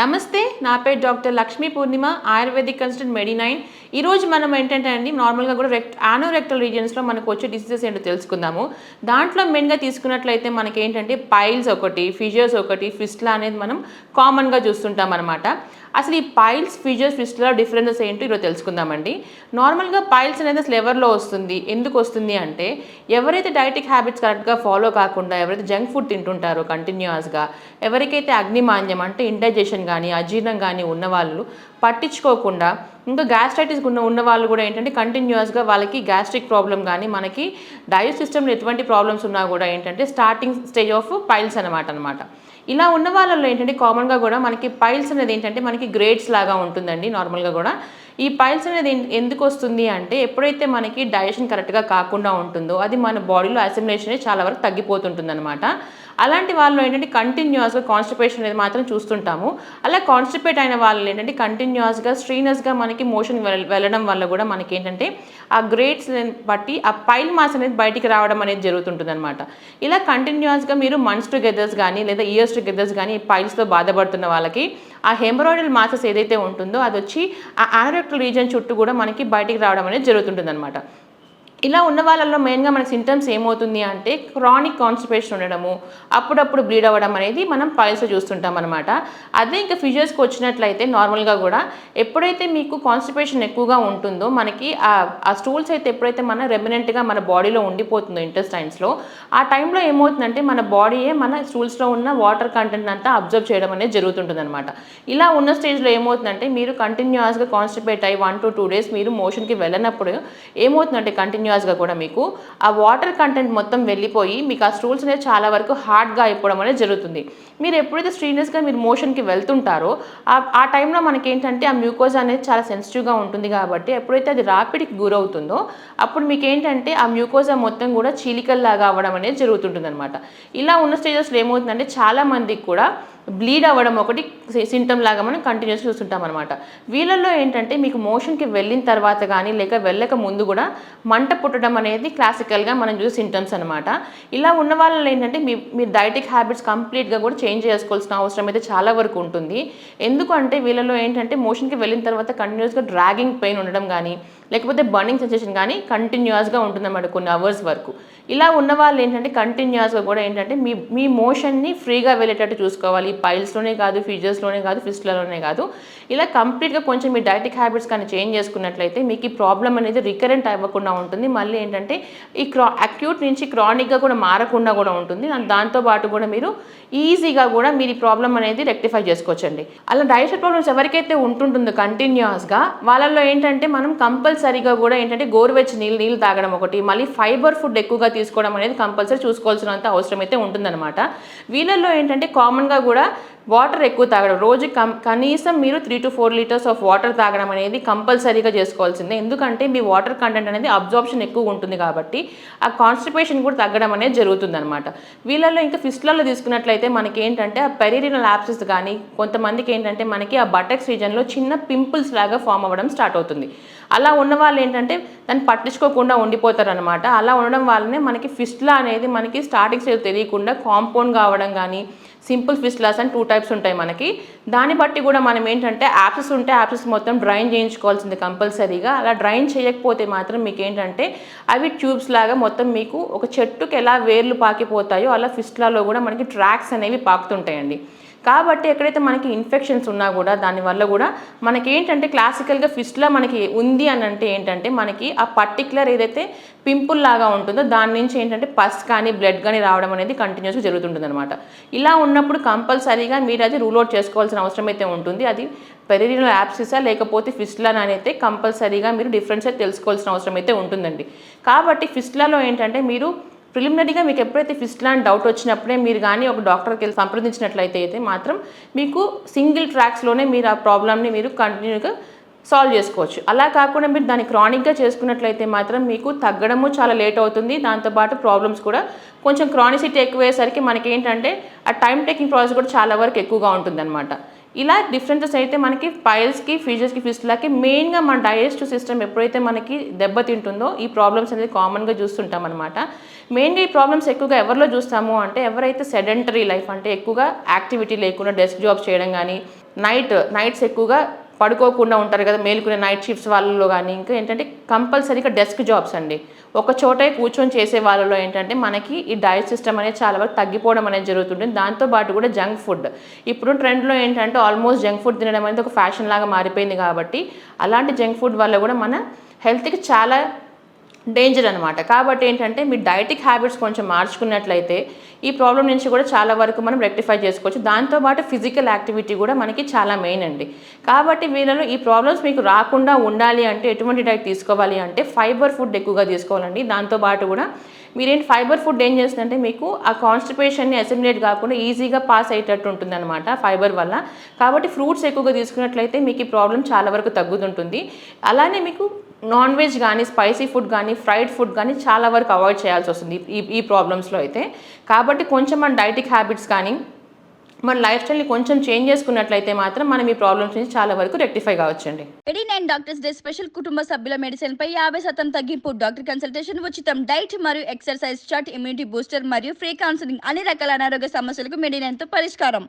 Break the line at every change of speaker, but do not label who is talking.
నమస్తే నా పేరు doctor Lakshmi Purnima ayurvedic consultant Medinine. ఈరోజు మనం ఏంటంటే అండి నార్మల్గా కూడా రెక్ట్ ఆనోరెక్టల్ రీజియన్స్లో మనకు వచ్చే డిసీజెస్ ఏంటో తెలుసుకుందాము. దాంట్లో మెయిన్గా తీసుకున్నట్లయితే మనకి ఏంటంటే పైల్స్ ఒకటి ఫిజియోస్ ఒకటి ఫిస్ట్లా అనేది మనం కామన్గా చూస్తుంటాం అనమాట అసలు ఈ పైల్స్ ఫిజియోస్ ఫిస్ట్లా డిఫరెన్సెస్ ఏంటో ఈరోజు తెలుసుకుందామండి. నార్మల్గా పైల్స్ అనేది అసలు ఎవరిలో వస్తుంది ఎందుకు వస్తుంది అంటే ఎవరైతే డైటిక్ హ్యాబిట్స్ కరెక్ట్గా ఫాలో కాకుండా ఎవరైతే జంక్ ఫుడ్ తింటుంటారో కంటిన్యూస్గా ఎవరికైతే అగ్నిమాన్యం అంటే ఇండైజెషన్ కానీ అజీర్ణం కానీ ఉన్నవాళ్ళు పట్టించుకోకుండా ఇంకా గ్యాస్ట్రైటిస్ ఉన్న ఉన్న వాళ్ళు కూడా ఏంటంటే కంటిన్యూస్గా వాళ్ళకి గ్యాస్ట్రిక్ ప్రాబ్లం కానీ మనకి డైజెస్ట్ సిస్టమ్లో ఎటువంటి ప్రాబ్లమ్స్ ఉన్నా కూడా ఏంటంటే స్టార్టింగ్ స్టేజ్ ఆఫ్ పైల్స్ అనమాట అనమాట ఇలా ఉన్న వాళ్ళలో ఏంటంటే కామన్గా కూడా మనకి పైల్స్ అనేది ఏంటంటే మనకి గ్రేడ్స్ లాగా ఉంటుందండి నార్మల్గా కూడా. ఈ పైల్స్ అనేది ఎందుకు వస్తుంది అంటే ఎప్పుడైతే మనకి డైజెషన్ కరెక్ట్గా కాకుండా ఉంటుందో అది మన బాడీలో అసిమిలేషన్ చాలా వరకు తగ్గిపోతుంటుంది అనమాట అలాంటి వాళ్ళు ఏంటంటే కంటిన్యూస్గా కాన్స్టిపేషన్ అనేది మాత్రం చూస్తుంటాము. అలా కాన్స్టిపేట్ అయిన వాళ్ళు ఏంటంటే కంటిన్యూస్గా స్ట్రీనస్గా మనకి మోషన్ వెళ్ళడం వల్ల కూడా మనకి ఏంటంటే ఆ గ్రేడ్స్ బట్టి ఆ పైల్ మాస్ అనేది బయటికి రావడం అనేది జరుగుతుంటుంది అనమాట ఇలా కంటిన్యూస్గా మీరు మంత్స్ టుగెదర్స్ కానీ లేదా ఇయర్స్ టుగెదర్స్ కానీ పైల్స్తో బాధపడుతున్న వాళ్ళకి ఆ హెమరాయిడల్ మాసెస్ ఏదైతే ఉంటుందో అది వచ్చి ఆ ఆనరెక్టల్ రీజన్ చుట్టూ కూడా మనకి బయటికి రావడం అనేది జరుగుతుంటుంది అనమాట ఇలా ఉన్న వాళ్ళల్లో మెయిన్గా మన సింటమ్స్ ఏమవుతుంది అంటే క్రానిక్ కాన్స్టిపేషన్ ఉండడము అప్పుడప్పుడు బ్లీడ్ అవ్వడం అనేది మనం పైల్స్లో చూస్తుంటాం అనమాట అదే ఇంకా ఫిజియోస్కి వచ్చినట్లయితే నార్మల్గా కూడా ఎప్పుడైతే మీకు కాన్స్టిపేషన్ ఎక్కువగా ఉంటుందో మనకి ఆ ఆ స్టూల్స్ అయితే ఎప్పుడైతే మన రెమినెంట్గా మన బాడీలో ఉండిపోతుందో ఇంటెస్టైన్స్లో ఆ టైంలో ఏమవుతుందంటే మన బాడీయే మన స్టూల్స్లో ఉన్న వాటర్ కంటెంట్ అంతా అబ్జర్వ్ చేయడం అనేది జరుగుతుంటుంది అనమాట ఇలా ఉన్న స్టేజ్లో ఏమవుతుందంటే మీరు కంటిన్యూస్గా కాన్స్టిపేట్ అయ్యి వన్ టు టూ డేస్ మీరు మోషన్కి వెళ్ళినప్పుడు ఏమవుతుందంటే కంటిన్యూ కంటిన్యూస్గా కూడా మీకు ఆ వాటర్ కంటెంట్ మొత్తం వెళ్ళిపోయి మీకు ఆ స్టూల్స్ అనేది చాలా వరకు హార్డ్గా అయిపోవడం అనేది జరుగుతుంది. మీరు ఎప్పుడైతే స్ట్రీనియస్గా మీరు మోషన్కి వెళ్తుంటారో ఆ ఆ టైంలో మనకి ఏంటంటే ఆ మ్యూకోజ్ అనేది చాలా సెన్సిటివ్గా ఉంటుంది కాబట్టి ఎప్పుడైతే అది రాపిడికి గురవుతుందో అప్పుడు మీకు ఏంటంటే ఆ మ్యూకోజా మొత్తం కూడా చీలికల్లాగా అవ్వడం అనేది జరుగుతుంటుంది అనమాట ఇలా ఉన్న స్టేజెస్లో ఏమవుతుందంటే చాలా మందికి కూడా బ్లీడ్ అవ్వడం ఒకటి సింటమ్ లాగా మనం కంటిన్యూస్ చూస్తుంటాం అనమాట వీళ్ళల్లో ఏంటంటే మీకు మోషన్కి వెళ్ళిన తర్వాత కానీ లేక వెళ్ళక ముందు కూడా మంట పుట్టడం అనేది క్లాసికల్గా మనం చూసే సింటమ్స్ అనమాట ఇలా ఉన్న వాళ్ళు ఏంటంటే మీ మీ డైటిక్ హ్యాబిట్స్ కంప్లీట్గా కూడా చేంజ్ చేసుకోవాల్సిన అవసరం అయితే చాలా వరకు ఉంటుంది. ఎందుకంటే వీళ్ళలో ఏంటంటే మోషన్కి వెళ్ళిన తర్వాత కంటిన్యూస్గా డ్రాగింగ్ పెయిన్ ఉండడం కానీ లేకపోతే బర్నింగ్ సెన్సేషన్ కానీ కంటిన్యూస్గా ఉంటుందన్నమాట కొన్ని అవర్స్ వరకు. ఇలా ఉన్న వాళ్ళు ఏంటంటే కంటిన్యూస్గా కూడా ఏంటంటే మీ మీ మోషన్ని ఫ్రీగా వెళ్ళేటట్టు చూసుకోవాలి. పైల్స్లోనే కాదు ఫీజర్స్లోనే కాదు ఫిస్ట్లలోనే కాదు. ఇలా కంప్లీట్గా కొంచెం మీ డైటిక్ హ్యాబిట్స్ కానీ చేంజ్ చేసుకున్నట్లయితే మీకు ఈ ప్రాబ్లం అనేది రికరెంట్ అవ్వకుండా ఉంటుంది. మళ్ళీ ఏంటంటే ఈ క్రా అక్యూట్ నుంచి క్రానిక్గా కూడా మారకుండా కూడా ఉంటుంది. దాంతోపాటు కూడా మీరు ఈజీగా కూడా మీరు ఈ ప్రాబ్లం అనేది రెక్టిఫై చేసుకోవచ్చండి. అలా డైజెషన్ ప్రాబ్లమ్స్ ఎవరికైతే ఉంటుంటుందో కంటిన్యూస్గా వాళ్ళల్లో ఏంటంటే మనం కంపల్సరీగా కూడా ఏంటంటే గోరువెచ్చని నీళ్ళు నీళ్ళు తాగడం ఒకటి మళ్ళీ ఫైబర్ ఫుడ్ ఎక్కువగా తీసుకోవడం అనేది కంపల్సరీ చూసుకోవాల్సినంత అవసరం అయితే ఉంటుందన్నమాట. వీళ్ళల్లో ఏంటంటే కామన్గా కూడా వాటర్ ఎక్కువ తాగడం. రోజు కం కనీసం మీరు three to four litres of water తాగడం అనేది కంపల్సరీగా చేసుకోవాల్సిందే. ఎందుకంటే మీ వాటర్ కంటెంట్ అనేది అబ్జార్ప్షన్ ఎక్కువ ఉంటుంది కాబట్టి ఆ కాన్స్టిపేషన్ కూడా తగ్గడం అనేది జరుగుతుంది అనమాట వీళ్ళల్లో ఇంకా ఫిస్ట్లలో తీసుకున్నట్లయితే మనకి ఏంటంటే ఆ పెరీరినల్ యాప్సెస్ కానీ కొంతమందికి ఏంటంటే మనకి ఆ బటక్స్ రీజన్లో చిన్న పింపుల్స్ లాగా ఫామ్ అవ్వడం స్టార్ట్ అవుతుంది. అలా ఉన్న వాళ్ళు ఏంటంటే దాన్ని పట్టించుకోకుండా ఉండిపోతారనమాట అలా ఉండడం వల్లనే మనకి ఫిస్ట్లా అనేది మనకి స్టార్టింగ్ స్టేజ్ తెలియకుండా కాంపౌండ్ కావడం కానీ సింపుల్ ఫిస్ట్లాస్ అని టూ టైప్స్ ఉంటాయి మనకి. దాన్ని బట్టి కూడా మనం ఏంటంటే యాప్సెస్ ఉంటే యాప్సెస్ మొత్తం డ్రైన్ చేయించుకోవాల్సింది కంపల్సరీగా. అలా డ్రైన్ చేయకపోతే మాత్రం మీకు ఏంటంటే అవి ట్యూబ్స్ లాగా మొత్తం మీకు ఒక చెట్టుకి ఎలా వేర్లు పాకిపోతాయో అలా ఫిస్ట్లాలో కూడా మనకి ట్రాక్స్ అనేవి పాకుతుంటాయండి. కాబట్టి ఎక్కడైతే మనకి ఇన్ఫెక్షన్స్ ఉన్నా కూడా దానివల్ల కూడా మనకి ఏంటంటే క్లాసికల్గా ఫిస్ట్లో మనకి ఉంది అని అంటే ఏంటంటే మనకి ఆ పర్టికులర్ ఏదైతే పింపుల్ లాగా ఉంటుందో దాని నుంచి ఏంటంటే పస్ కానీ బ్లడ్ కానీ రావడం అనేది కంటిన్యూస్గా జరుగుతుంటుంది అనమాట ఇలా ఉన్నప్పుడు కంపల్సరీగా మీరు అది రూల్ అవుట్ చేసుకోవాల్సిన అవసరం అయితే ఉంటుంది. అది పెరిరినల్ యాప్సిసా లేకపోతే ఫిస్టులా అయితే కంపల్సరీగా మీరు డిఫరెన్స్ అయితే తెలుసుకోవాల్సిన అవసరం అయితే ఉంటుందండి. కాబట్టి ఫిస్ట్లలో ఏంటంటే మీరు ప్రిలిమినరీగా మీకు ఎప్పుడైతే ఫిస్ట్ లాంటి డౌట్ వచ్చినప్పుడే మీరు కానీ ఒక డాక్టర్కి వెళ్ళి సంప్రదించినట్లయితే అయితే మాత్రం మీకు సింగిల్ ట్రాక్స్లోనే మీరు ఆ ప్రాబ్లమ్ని మీరు కంటిన్యూగా సాల్వ్ చేసుకోవచ్చు. అలా కాకుండా మీరు దాన్ని క్రానిక్గా చేసుకున్నట్లయితే మాత్రం మీకు తగ్గడము చాలా లేట్ అవుతుంది. దాంతోపాటు ప్రాబ్లమ్స్ కూడా కొంచెం క్రానిసిటీ ఎక్కువయ్యేసరికి మనకి ఏంటంటే ఆ టైం టేకింగ్ ప్రాసెస్ కూడా చాలా వరకు ఎక్కువగా ఉంటుందన్నమాట. ఇలా డిఫరెన్సెస్ అయితే మనకి పైల్స్కి ఫీజర్స్కి ఫిస్టులకి మెయిన్గా మన డైజెస్టివ్ సిస్టమ్ ఎప్పుడైతే మనకి దెబ్బతింటుందో ఈ ప్రాబ్లమ్స్ అనేది కామన్గా చూస్తుంటాం అనమాట మెయిన్గా ఈ ప్రాబ్లమ్స్ ఎక్కువగా ఎవరిలో చూస్తాము అంటే ఎవరైతే సెడెంటరీ లైఫ్ అంటే ఎక్కువగా యాక్టివిటీ లేకుండా డెస్క్ జాబ్స్ చేయడం కానీ నైట్ నైట్స్ ఎక్కువగా పడుకోకుండా ఉంటారు కదా మేలుకునే నైట్ షిఫ్ట్స్ వాళ్ళలో కానీ ఇంకా ఏంటంటే కంపల్సరీగా డెస్క్ జాబ్స్ అండి. ఒక చోటే కూర్చొని చేసే వాళ్ళలో ఏంటంటే మనకి ఈ డైట్ సిస్టమ్ అనేది చాలా వరకు తగ్గిపోవడం అనేది జరుగుతుంటుంది. దాంతో పాటు కూడా జంక్ ఫుడ్ ఇప్పుడు ట్రెండ్లో ఏంటంటే ఆల్మోస్ట్ జంక్ ఫుడ్ తినడం అనేది ఒక ఫ్యాషన్ లాగా మారిపోయింది కాబట్టి అలాంటి జంక్ ఫుడ్ వల్ల కూడా మన హెల్త్కి చాలా డేంజర్ అనమాట కాబట్టి ఏంటంటే మీ డైటిక్ హ్యాబిట్స్ కొంచెం మార్చుకున్నట్లయితే ఈ ప్రాబ్లం నుంచి కూడా చాలా వరకు మనం రెక్టిఫై చేసుకోవచ్చు. దాంతోపాటు ఫిజికల్ యాక్టివిటీ కూడా మనకి చాలా మెయిన్ అండి. కాబట్టి వీళ్ళలో ఈ ప్రాబ్లమ్స్ మీకు రాకుండా ఉండాలి అంటే ఎటువంటి డైట్ తీసుకోవాలి అంటే ఫైబర్ ఫుడ్ ఎక్కువగా తీసుకోవాలండి. దాంతోపాటు కూడా మీరేంటి ఫైబర్ ఫుడ్ ఏం చేస్తుందంటే మీకు ఆ కాన్స్టిపేషన్ని అసిమిలేట్ కాకుండా ఈజీగా పాస్ అయ్యేటట్టు ఉంటుంది అనమాట ఫైబర్ వల్ల. కాబట్టి ఫ్రూట్స్ ఎక్కువగా తీసుకున్నట్లయితే మీకు ఈ ప్రాబ్లం చాలా వరకు తగ్గుతుంటుంది. అలానే మీకు నాన్ వెజ్ కానీ స్పైసీ ఫుడ్ కానీ ఫ్రైడ్ ఫుడ్ కానీ చాలా వరకు అవాయిడ్ చేయాల్సి వస్తుంది ఈ ఈ ప్రాబ్లమ్స్లో అయితే. కాబట్టి కొంచెం మన డైటిక్ హ్యాబిట్స్ కానీ మన లైఫ్ స్టైల్ని కొంచెం చేంజ్ చేసుకున్నట్లయితే మాత్రం మనం ఈ ప్రాబ్లమ్స్ నుంచి చాలా వరకు రెక్టిఫై కావచ్చండి.
ఎడీ నైన్ డాక్టర్స్ డే స్పెషల్ కుటుంబ సభ్యుల మెడిసిన్ పై యాభై శాతం తగ్గింపు డాక్టర్ కన్సల్టేషన్ ఉచితం డైట్ మరియు ఎక్సర్సైజ్ చార్ట్ ఇమ్యూనిటీ బూస్టర్ మరియు ఫ్రీ కౌన్సిలింగ్ అన్ని రకాల అనారోగ్య సమస్యలకు మెడినైన్తో పరిష్కారం.